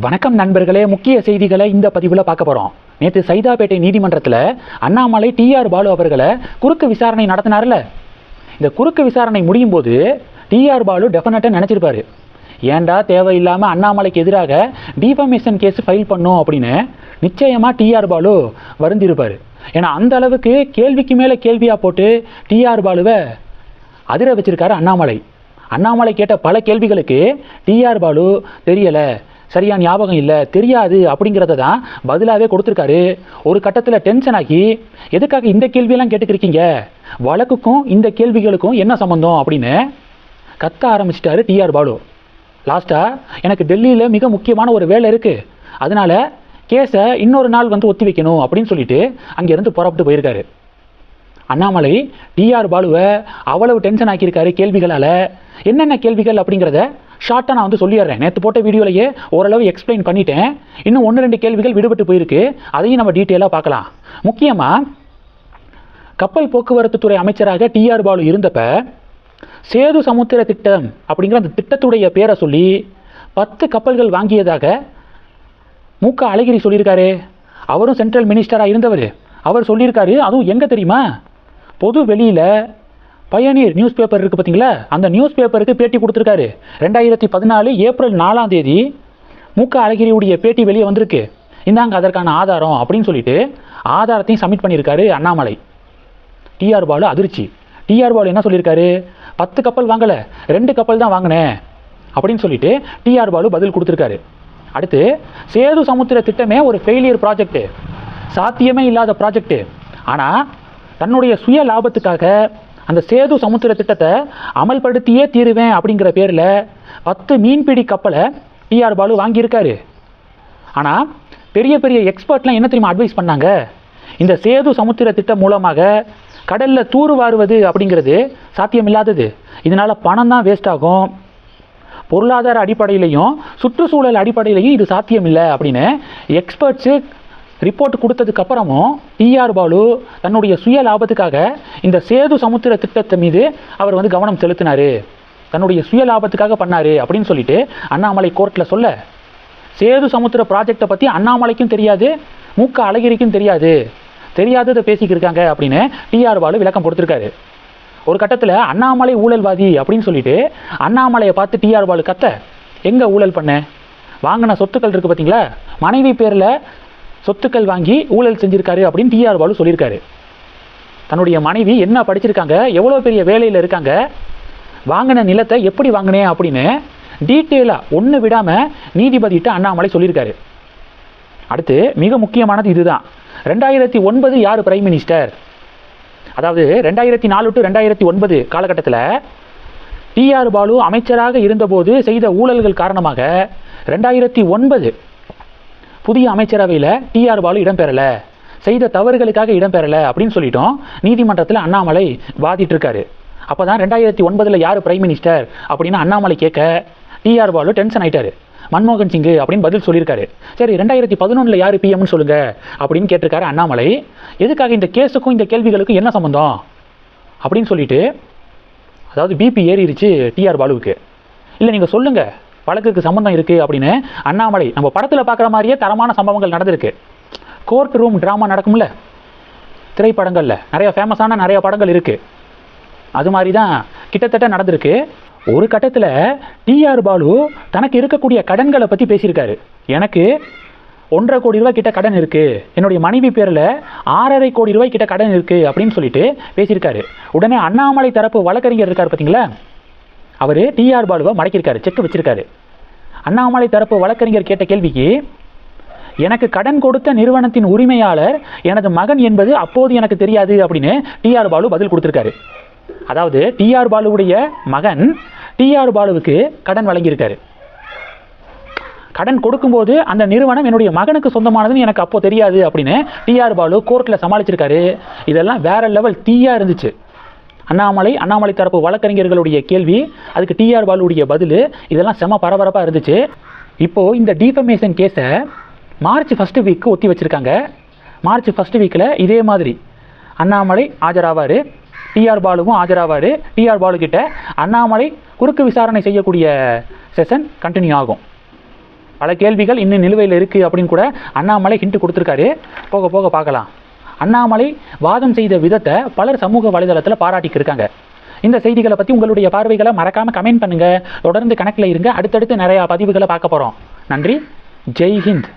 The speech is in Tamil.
வணக்கம் நண்பர்களே முக்கிய செய்திகளை இந்த பதிவில் பார்க்க போகிறோம் நேற்று சைதாப்பேட்டை நீதிமன்றத்தில் அண்ணாமலை டிஆர் பாலு அவர்களை குறுக்கு விசாரணை நடத்தினார்ல. இந்த குறுக்கு விசாரணை முடியும் போது டிஆர் பாலு டெஃபினட்டாக நினச்சிருப்பாரு. ஏன்டா தேவையில்லாமல் அண்ணாமலைக்கு எதிராக டிஃபமேஷன் கேஸ் ஃபைல் பண்ணும் அப்படின்னு நிச்சயமாக டிஆர் பாலு வருந்திருப்பார். ஏன்னா அந்த அளவுக்கு கேள்விக்கு மேலே கேள்வியாக போட்டு டிஆர் பாலுவை அதிர வச்சிருக்காரு அண்ணாமலை. அண்ணாமலை கேட்ட பல கேள்விகளுக்கு டிஆர் பாலு தெரியலை. சரியா ஞாபகம் இல்லை தெரியாது அப்படிங்கிறத தான் பதிலாகவே கொடுத்துருக்காரு. ஒரு கட்டத்தில் டென்ஷன் ஆகி எதுக்காக இந்த கேள்வியெல்லாம் கேட்டுக்கிருக்கீங்க? வழக்குக்கும் இந்த கேள்விகளுக்கும் என்ன சம்மந்தம் அப்படின்னு கத்த ஆரம்பிச்சிட்டாரு டிஆர் பாலு. லாஸ்ட்டாக எனக்கு டெல்லியில் மிக முக்கியமான ஒரு வேலை இருக்குது அதனால கேஸை இன்னொரு நாள் வந்து ஒத்தி வைக்கணும் அப்படின்னு சொல்லிட்டு அங்கேருந்து புறப்பட்டு போயிருக்காரு. அண்ணாமலை டிஆர் பாலுவை அவ்வளவு டென்ஷன் ஆக்கியிருக்காரு கேள்விகளால். என்னென்ன கேள்விகள் அப்படிங்கிறத ஷார்ட்டாக நான் வந்து சொல்லிடுறேன். நேற்று போட்ட வீடியோலையே ஓரளவு எக்ஸ்பிளைன் பண்ணிட்டேன். இன்னும் ஒன்று ரெண்டு கேள்விகள் விடுபட்டு போயிருக்கு. அதையும் நம்ம டீட்டெயிலாக பார்க்கலாம். முக்கியமாக கப்பல் போக்குவரத்து துறை அமைச்சராக டிஆர் பாலு இருந்தப்ப சேது சமுத்திர திட்டம் அப்படிங்கிற அந்த திட்டத்துடைய பேரை சொல்லி பத்து கப்பல்கள் வாங்கியதாக மு க அழகிரி சொல்லியிருக்காரு. அவரும் சென்ட்ரல் மினிஸ்டராக இருந்தவர். அவர் சொல்லியிருக்காரு. அதுவும் எங்கே தெரியுமா? பொது வெளியில் பயனீர் நியூஸ் பேப்பர் இருக்குது பார்த்தீங்களா? அந்த நியூஸ் பேப்பருக்கு பேட்டி கொடுத்துருக்காரு. ரெண்டாயிரத்தி பதினாலு ஏப்ரல் நாலாம் தேதி மு க அழகிரியுடைய பேட்டி வெளியே வந்திருக்கு. இந்தாங்க அதற்கான ஆதாரம் அப்படின்னு சொல்லிட்டு ஆதாரத்தையும் சப்மிட் பண்ணியிருக்காரு அண்ணாமலை. டிஆர் பாலு அதிர்ச்சி. டிஆர் பாலு என்ன சொல்லியிருக்காரு? பத்து கப்பல் வாங்கலை ரெண்டு கப்பல் தான் வாங்கினேன் அப்படின்னு சொல்லிட்டு டிஆர் பாலு பதில் கொடுத்துருக்காரு. அடுத்து சேது சமுத்திர திட்டமே ஒரு ஃபெயிலியர் ப்ராஜெக்ட்டு சாத்தியமே இல்லாத ப்ராஜெக்ட்டு ஆனால் தன்னுடைய சுய லாபத்துக்காக அந்த சேது சமுத்திர திட்டத்தை அமல்படுத்தியே தீருவேன் அப்படிங்கிற பேரில் பத்து மீன்பிடி கப்பலை டிஆர் பாலு வாங்கியிருக்காரு. ஆனால் பெரிய பெரிய எக்ஸ்பர்ட்லாம் என்ன தெரியுமா அட்வைஸ் பண்ணாங்க? இந்த சேது சமுத்திர திட்டம் மூலமாக கடலில் தூர் வாருவது அப்படிங்கிறது சாத்தியமில்லாதது. இதனால் பணம் தான் வேஸ்ட் ஆகும். பொருளாதார அடிப்படையிலையும் சுற்றுச்சூழல் அடிப்படையிலையும் இது சாத்தியமில்லை அப்படின்னு எக்ஸ்பர்ட்ஸு ரிப்போர்ட் கொடுத்ததுக்கு அப்புறமும் டிஆர் பாலு தன்னுடைய சுய லாபத்துக்காக இந்த சேது சமுத்திர திட்டத்தை மீது அவர் வந்து கவனம் செலுத்தினாரு. தன்னுடைய சுய லாபத்துக்காக பண்ணார் அப்படின்னு சொல்லிட்டு அண்ணாமலை கோர்ட்டில் சொல்ல சேது சமுத்திர ப்ராஜெக்டை பற்றி அண்ணாமலைக்கும் தெரியாது மூக்க அழகிரிக்கும் தெரியாது. தெரியாததை பேசிக்கிருக்காங்க அப்படின்னு டிஆர் பாலு விளக்கம் கொடுத்துருக்காரு. ஒரு கட்டத்தில் அண்ணாமலை ஊழல்வாதி அப்படின்னு சொல்லிட்டு அண்ணாமலையை பார்த்து டிஆர் பாலு கத்த எங்கே ஊழல் பண்ண? வாங்கின சொத்துக்கள் இருக்குது பார்த்தீங்களா மனைவி பேரில் சொத்துக்கள் வாங்கி ஊழல் செஞ்சிருக்காரு அப்படின்னு டிஆர் பாலு சொல்லியிருக்காரு. தன்னுடைய மனைவி என்ன படிச்சிருக்காங்க எவ்வளோ பெரிய வேலையில் இருக்காங்க வாங்கின நிலத்தை எப்படி வாங்கினேன் அப்படின்னு டீட்டெயிலாக ஒன்று விடாமல் நீதிபதிகிட்ட அண்ணாமலை சொல்லியிருக்காரு. அடுத்து மிக முக்கியமானது இதுதான். ரெண்டாயிரத்தி ஒன்பது யார் பிரைம் மினிஸ்டர் அதாவது ரெண்டாயிரத்தி நாலு டு ரெண்டாயிரத்தி ஒன்பது காலகட்டத்தில் டிஆர் பாலு அமைச்சராக இருந்தபோது செய்த ஊழல்கள் காரணமாக ரெண்டாயிரத்தி ஒன்பது புதிய அமைச்சரவையில் டிஆர் பாலு இடம்பெறலை. செய்த தவறுகளுக்காக இடம்பெறலை அப்படின்னு சொல்லிட்டோம். நீதிமன்றத்தில் அண்ணாமலை வாதிட்டு இருக்காரு அப்போ தான் ரெண்டாயிரத்தி ஒன்பதில் யார் பிரைம் மினிஸ்டர் அப்படின்னு அண்ணாமலை கேட்க டிஆர் பாலு டென்ஷன் ஆயிட்டாரு. மன்மோகன் சிங்கு அப்படின்னு பதில் சொல்லியிருக்காரு. சரி ரெண்டாயிரத்தி பதினொன்றில் யார் பிஎம்னு சொல்லுங்க அப்படின்னு கேட்டிருக்காரு அண்ணாமலை. எதுக்காக இந்த கேஸுக்கும் இந்த கேள்விகளுக்கும் என்ன சம்மந்தம் அப்படின்னு சொல்லிட்டு அதாவது பிபி ஏறிடுச்சு டிஆர் பாலுவுக்கு. இல்லை நீங்கள் சொல்லுங்கள் வழக்குக்கு சம்மந்தம் இருக்குது அப்படின்னு அண்ணாமலை நம்ம படத்தில் பார்க்குற மாதிரியே தரமான சம்பவங்கள் நடந்திருக்கு. கோர்ட் ரூம் ட்ராமா நடக்கும்ல? திரைப்படங்களில். நிறைய ஃபேமஸான நிறைய படங்கள் இருக்குது அது மாதிரி தான் கிட்டத்தட்ட நடந்திருக்கு. ஒரு கட்டத்தில் டிஆர் பாலு தனக்கு இருக்கக்கூடிய கடன்களை பற்றி பேசியிருக்காரு. எனக்கு ஒன்றரை கோடி ரூபாய் கிட்ட கடன் இருக்குது என்னுடைய மனைவி பேரில் ஆறரை கோடி ரூபாய் கிட்ட கடன் இருக்குது அப்படின்னு சொல்லிட்டு பேசியிருக்காரு. உடனே அண்ணாமலை தரப்பு வழக்கறிஞர் இருக்கார் பார்த்தீங்களா அவர் டிஆர் பாலுவை மடக்கியிருக்காரு செக் வச்சிருக்காரு. அண்ணாமலை தரப்பு வழக்கறிஞர் கேட்ட கேள்விக்கு எனக்கு கடன் கொடுத்த நிறுவனத்தின் உரிமையாளர் எனது மகன் என்பது அப்போது எனக்கு தெரியாது அப்படின்னு டிஆர் பாலு பதில் கொடுத்துருக்காரு. அதாவது டிஆர் பாலுவுடைய மகன் டிஆர் பாலுவுக்கு கடன் வழங்கியிருக்காரு. கடன் கொடுக்கும்போது அந்த நிறுவனம் என்னுடைய மகனுக்கு சொந்தமானதுன்னு எனக்கு அப்போ தெரியாது அப்படின்னு டிஆர் பாலு கோர்ட்டில் சமாளிச்சிருக்காரு. இதெல்லாம் வேற லெவல் தீயா இருந்துச்சு. அண்ணாமலை அண்ணாமலை தரப்பு வழக்கறிஞர்களுடைய கேள்வி அதுக்கு டிஆர் பாலுடைய பதில் இதெல்லாம் செம பரபரப்பாக இருந்துச்சு. இப்போது இந்த டிஃபமேஷன் கேஸை மார்ச் ஃபஸ்ட்டு வீக்கு ஒத்தி வச்சுருக்காங்க. மார்ச் ஃபஸ்ட்டு வீக்கில் இதே மாதிரி. அண்ணாமலை ஆஜராவார் டிஆர் பாலுவும் ஆஜராவார். டிஆர் பாலு கிட்ட அண்ணாமலை குறுக்கு விசாரணை செய்யக்கூடிய செஷன் கண்டினியூ ஆகும். பல கேள்விகள் இன்னும் நிலுவையில் இருக்குது அப்படின்னு கூட அண்ணாமலை ஹிண்ட் கொடுத்துருக்காரு. போக போக பார்க்கலாம். அண்ணாமலை வாதம் செய்த விதத்தை பலர் சமூக வலைதளத்தில் பாராட்டிக்கிருக்காங்க. இந்த செய்திகளை பற்றி உங்களுடைய பார்வைகளை மறக்காமல் கமெண்ட் பண்ணுங்கள் தொடர்ந்து கணக்கில் இருங்க. அடுத்தடுத்து நிறையா பதிவுகளை பார்க்க போகிறோம் நன்றி. ஜெய் ஹிந்த்.